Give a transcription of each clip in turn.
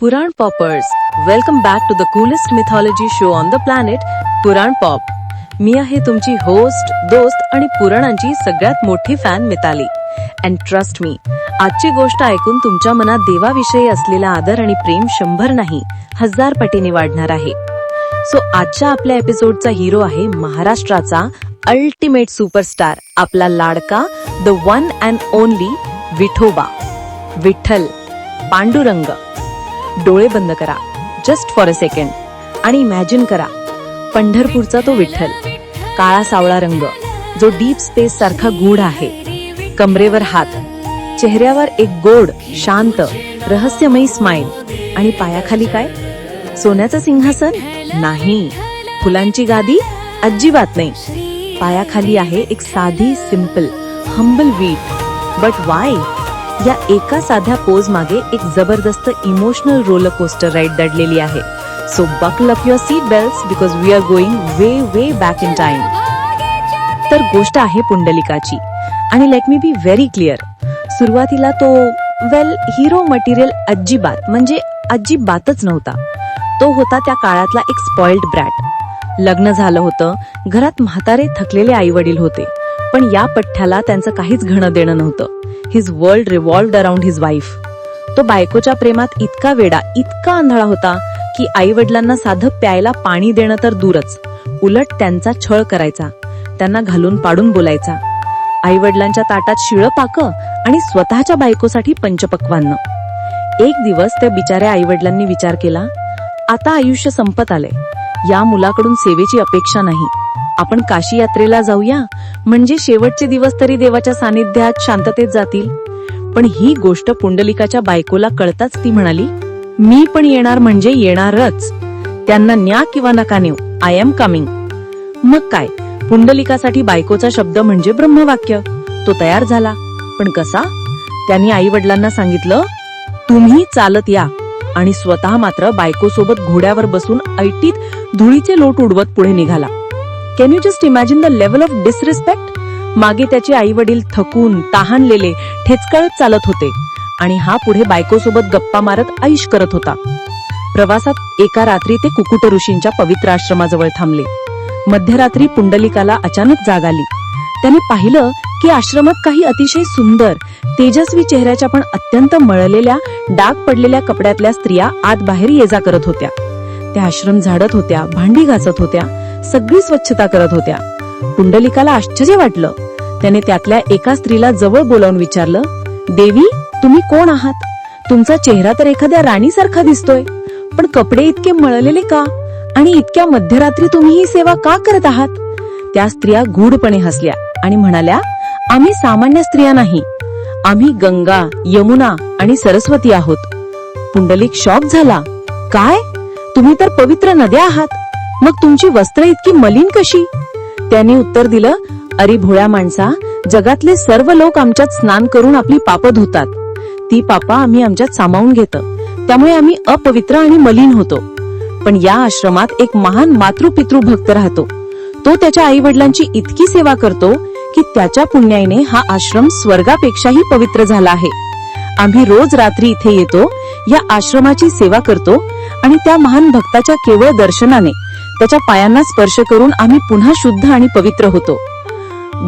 Puran poppers welcome back to the coolest mythology show on the planet Puran pop मी आहे तुमची host दोस्त आणि पुराणांची सगळ्यात मोठी fan Mitali. And trust me आजची गोष्ट ऐकून तुमच्या मनात देवाविषयी असलेला आदर आणि प्रेम शंभर नाही हजार पटीने वाढणार आहे. सो आजच्या आपल्या एपिसोडचा हिरो आहे महाराष्ट्राचा अल्टिमेट सुपरस्टार आपला लाडका the one and only Vithoba Vitthal Pandurang. डोळे बंद करा जस्ट फॉर अ सेकंड आणि इमॅजिन करा पंढरपूरचा तो विठ्ठल. काळा सावळा रंग जो डीप स्पेस सारखा गूढ आहे. कमरेवर हात चेहऱ्यावर एक गोड शांत रहस्यमयी स्माइल आणि पायाखाली काय? सोन्याचं सिंहासन? नाही. फुलांची गादी? अजिबात नाही. पायाखाली आहे एक साधी सिंपल हंबल वीट बट वाय या एका साध्या पोज मागे एक जबरदस्त इमोशनल रोलर कोस्टर राईड दडलेली आहे. So buckle up your seat belt because we are going way way back in time तर गोष्ट आहे पुंडलिकाची. आणि let me be very clear सुरुवातीला तो वेल हिरो मटेरियल अजिबात म्हणजे अजिबातच नव्हता. तो होता त्या काळातला एक स्पॉइल्ड ब्रॅट लग्न झालं होतं. घरात म्हातारे थकलेले आई वडील होते. पण या पठ्ठ्याला त्यांचं काहीच घणं देणं नव्हतं. His world revolved around his wife तो बायकोच्या प्रेमात इतका वेडा इतका आंधळा होता की आई वडिलांना साधं प्यायला पाणी देणं तर दूरच. उलट त्यांचा छळ करायचा. त्यांना घालून पाडून बोलायचा. आई वडिलांच्या ताटात शिळं पाक आणि स्वतःच्या बायकोसाठी पंचपक्वांना एक दिवस त्या बिचाऱ्या आई वडिलांनी विचार केला आता आयुष्य संपत आले या मुलाकडून सेवेची अपेक्षा नाही. आपण काशी यात्रेला जाऊया? म्हणजे शेवटचे दिवस तरी देवाच्या सानिध्यात शांततेत जातील? पण ही गोष्ट पुंडलिकाच्या बायकोला कळताच ती म्हणाली मी पण येणार म्हणजे येणारच. त्यांना न्या किंवा नका नेऊ. आय एम कमिंग मग काय? पुंडलिकासाठी बायकोचा शब्द म्हणजे ब्रह्मवाक्य. तो तयार झाला. पण कसा? त्यांनी आई वडिलांना सांगितलं तुम्ही चालत या. आणि स्वतः मात्र बायकोसोबत घोड्यावर बसून ऐटीत धुळीचे लोट उडवत पुढे निघाला. Can you just imagine the level of disrespect मागे त्याचे आई वडील थकून तहानलेले ठेचकळत चालत होते. आणि हा पुढे बायकोसोबत गप्पा मारत ऐश करत होता. प्रवासात एका रात्री ते कुकुट ऋषींच्या पवित्र आश्रमाजवळ थांबले. मध्यरात्री पुंडलिकाला अचानक जाग आली. त्याने पाहिलं की आश्रमात काही अतिशय सुंदर तेजस्वी चेहऱ्याच्या पण अत्यंत मळलेल्या डाग पडलेल्या कपड्यातल्या स्त्रिया आत बाहेर ये जा करत होत्या. त्या आश्रम झाडत होत्या भांडी घासत होत्या. सगळी स्वच्छता करत होत्या. पुंडलिकाला आश्चर्य वाटलं. त्याने त्यातल्या एका स्त्रीला जवळ बोलावून विचारलं देवी तुम्ही कोण आहात? तुमचा चेहरा तर एखाद्या राणीसारखा दिसतोय पण कपडे इतके मळलेले का? आणि इतक्या मध्यरात्री तुम्ही ही सेवा का करत आहात? त्या स्त्रिया गूढपणे हसल्या आणि म्हणाल्या आम्ही सामान्य स्त्रिया नाही. आम्ही गंगा यमुना आणि सरस्वती आहोत. पुंडलिक शॉक झाला. काय? तुम्ही तर पवित्र नद्या आहात. मग तुमची वस्त्र इतकी मलिन कशी? त्यांनी उत्तर दिलं अरे भोळ्या माणसा जगातले सर्व लोक आमच्यात स्नान करून आपली पाप धुतात. ती पापा आम्ही आमच्यात सामावून घेत. त्यामुळे आम्ही अपवित्र आणि मलिन होतो. पण या आश्रमात एक महान मातृपितृ भक्त राहतो. तो त्याच्या आई वडिलांची इतकी सेवा करतो की त्याच्या पुण्याईने हा आश्रम स्वर्गापेक्षाही पवित्र झाला आहे. आम्ही रोज रात्री इथे येतो या आश्रमाची सेवा करतो आणि त्या महान भक्ताच्या केवळ दर्शनाने त्याच्या पायांना स्पर्श करून आम्ही पुन्हा शुद्ध आणि पवित्र होतो.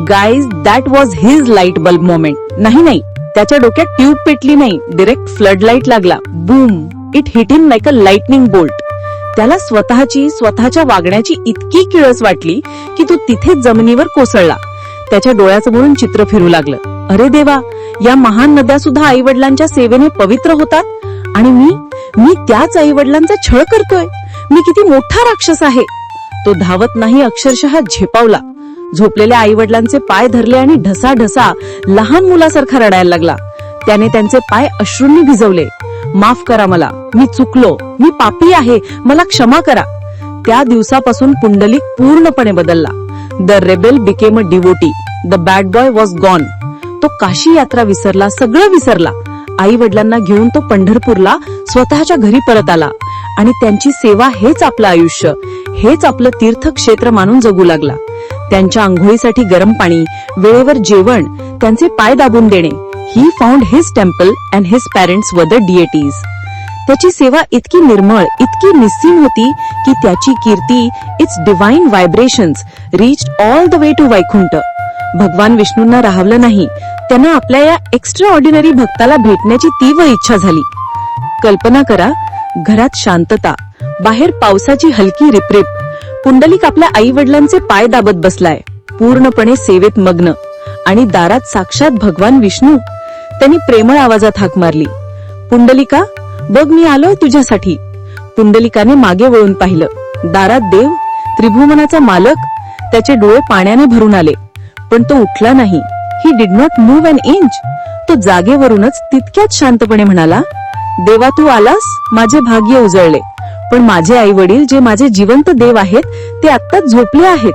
Guys that was his light bulb moment नाही नाही. त्याच्या डोक्यात ट्यूब पेटली नाही. डिरेक्ट फ्लड लाइट लागला. Boom it hit him like a lightning bolt त्याला स्वतःची स्वतःच्या वागण्याची इतकी किळस वाटली की तो तिथेच जमिनीवर कोसळला. त्याच्या डोळ्यासमोरून चित्र फिरू लागलं. अरे देवा या महान नद्या सुद्धा आई वडिलांच्या सेवेने पवित्र होतात? आणि मी मी त्याच आई वडिलांचा छळ करतोय? मी किती मोठा राक्षस आहे. तो धावत नाही अक्षरशः झेपावला. झोपलेल्या आई वडिलांचे पाय धरले आणि ढसा ढसा लहान मुलासारखा रडायला लागला. त्याने त्यांचे पाय अश्रूंनी भिजवले. माफ करा मला. मी चुकलो. मी पापी आहे. मला क्षमा करा. त्या दिवसापासून पुंडलिक पूर्णपणे बदलला. The rebel became a devotee the bad boy was gone तो काशी यात्रा विसरला. सगळं विसरला. आई वडिलांना घेऊन तो पंढरपूरला स्वतःच्या घरी परत आला. आणि त्यांची सेवा हेच आपलं आयुष्य. हेच आपलं तीर्थक्षेत्र मानून जगू लागला. त्यांच्या आंघोळीसाठी गरम पाणी वेळेवर जेवण त्यांचे पाय दाबून देणे he found his temple and his parents were the deities त्याची सेवा इतकी निर्मळ इतकी निस्सीम होती की त्याची कीर्ती its divine vibrations reach all the way to Vaikuntha भगवान विष्णूंना राहवलं नाही. त्यांना आपल्या या एक्स्ट्रा ऑर्डिनरी भक्ताला भेटण्याची तीव्र इच्छा झाली. कल्पना करा घरात शांतता बाहेर पावसाची हलकी रिपरिप पुंडलिक आपल्या आई वडिलांचे पाय दाबत बसलाय. पूर्णपणे सेवेत मग्न आणि दारात साक्षात भगवान विष्णू त्यांनी प्रेमळ आवाजात हाक मारली. पुंडलिका बघ मी आलोय तुझ्यासाठी. पुंडलिकाने मागे वळून पाहिलं. दारात देव त्रिभुवनाचा मालक त्याचे डोळे पाण्याने भरून आले. पण तो उठला नाही. He did not move an inch तो जागेवरूनच तितक्याच शांतपणे म्हणाला देवा तू आलास माझे भाग्य उजळले. पण माझे आई वडील जे माझे जिवंत देव आहेत ते आत्ताच झोपले आहेत.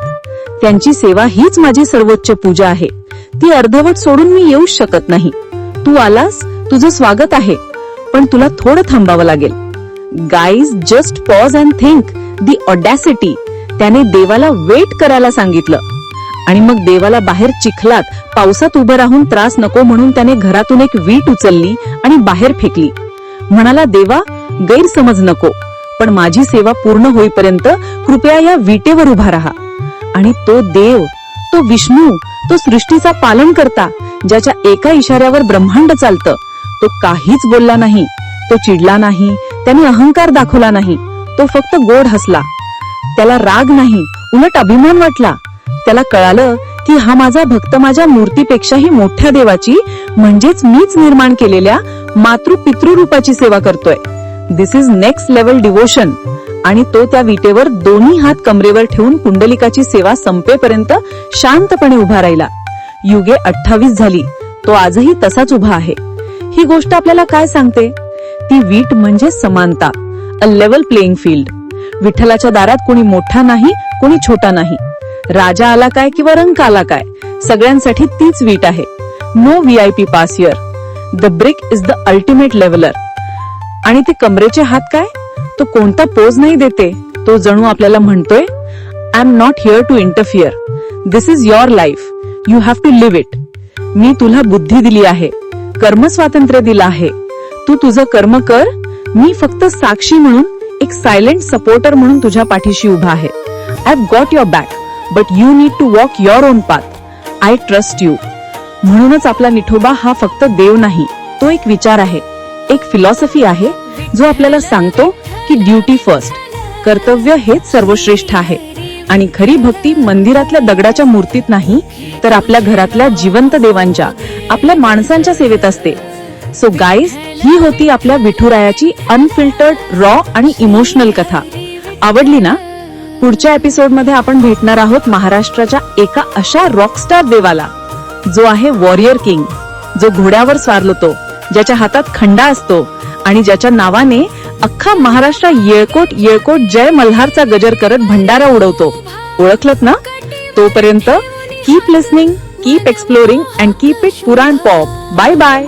त्यांची सेवा हीच माझी सर्वोच्च पूजा आहे. ती अर्धवट सोडून मी येऊ शकत नाही. तू आलास तुझं स्वागत आहे. पण तुला थोडं थांबावं लागेल. Guys just pause and think the audacity त्याने देवाला वेट करायला सांगितलं. आणि मग देवाला बाहेर चिखलात पावसात उभं राहून त्रास नको म्हणून त्याने घरातून एक वीट उचलली आणि बाहेर फेकली. म्हणाला देवा गैरसमज नको पण माझी सेवा पूर्ण होईपर्यंत कृपया या विटेवर उभा राहा. आणि तो देव तो विष्णू तो सृष्टीचा पालन करता ज्याच्या एका इशाऱ्यावर ब्रह्मांड चालतं तो काहीच बोलला नाही तो चिडला नाही त्याने अहंकार दाखवला नाही तो फक्त गोड हसला. त्याला राग नाही उलट अभिमान वाटला. त्याला कळालं की हा माझा भक्त माझ्या मूर्तीपेक्षाही मोठ्या देवाची म्हणजेच मीच निर्माण केलेल्या मातृ पितृरूपाची सेवा करतोय. This is next level devotion आणि तो त्या विटेवर दोन्ही हात कमरेवर ठेवून पुंडलिकाची सेवा संपेपर्यंत शांतपणे उभा राहिला. युगे अठ्ठावीस झाली. तो आजही तसाच उभा आहे. ही गोष्ट आपल्याला काय सांगते? ती वीट म्हणजे समानता. अ लेवल प्लेइंग फील्ड विठ्ठलाच्या दारात कोणी मोठा नाही कोणी छोटा नाही. राजा आला काय किंवा रंक आला काय सगळ्यांसाठी तीच वीट आहे. No V I P pass here the brick is the ultimate leveller आणि ते कमरेचे हात काय? तो कोणता पोज नाही देते. तो जणू आपल्याला म्हणतोय I am not here to interfere this is your life you have to live it मी तुला बुद्धी दिली आहे. कर्म स्वातंत्र्य दिलं आहे. तू तुझं कर्म कर. मी फक्त साक्षी म्हणून एक सायलेंट सपोर्टर म्हणून तुझ्या पाठीशी उभा आहे. I got your back but you need to walk your own path I trust you म्हणूनच आपला निठोबा हा फक्त देव नाही तो एक विचार आहे. एक फिलॉसॉफी आहे जो आपल्याला सांगतो की ड्युटी फर्स्ट कर्तव्य हेच सर्वश्रेष्ठ आहे. आणि खरी भक्ती मंदिरातल्या दगडाच्या मूर्तीत नाही तर आपल्या घरातल्या जिवंत देवांच्या आपल्या माणसांच्या सेवेत असते. सो गाईज ही होती आपल्या विठुरायाची अनफिल्टर्ड रॉ आणि इमोशनल कथा. आवडली ना? पुढच्या एपिसोडमध्ये आपण भेटणार आहोत महाराष्ट्राच्या एका अशा रॉकस्टार देवाला. जो आहे वॉरियर किंग जो घोड्यावर स्वारलतो ज्याच्या हातात खंडा असतो आणि ज्याच्या नावाने अख्खा महाराष्ट्र येळकोट येळकोट जय मल्हारचा गजर करत भंडारा उडवतो. ओळखलत ना? तोपर्यंत keep listening keep exploring and keep it Puran pop bye bye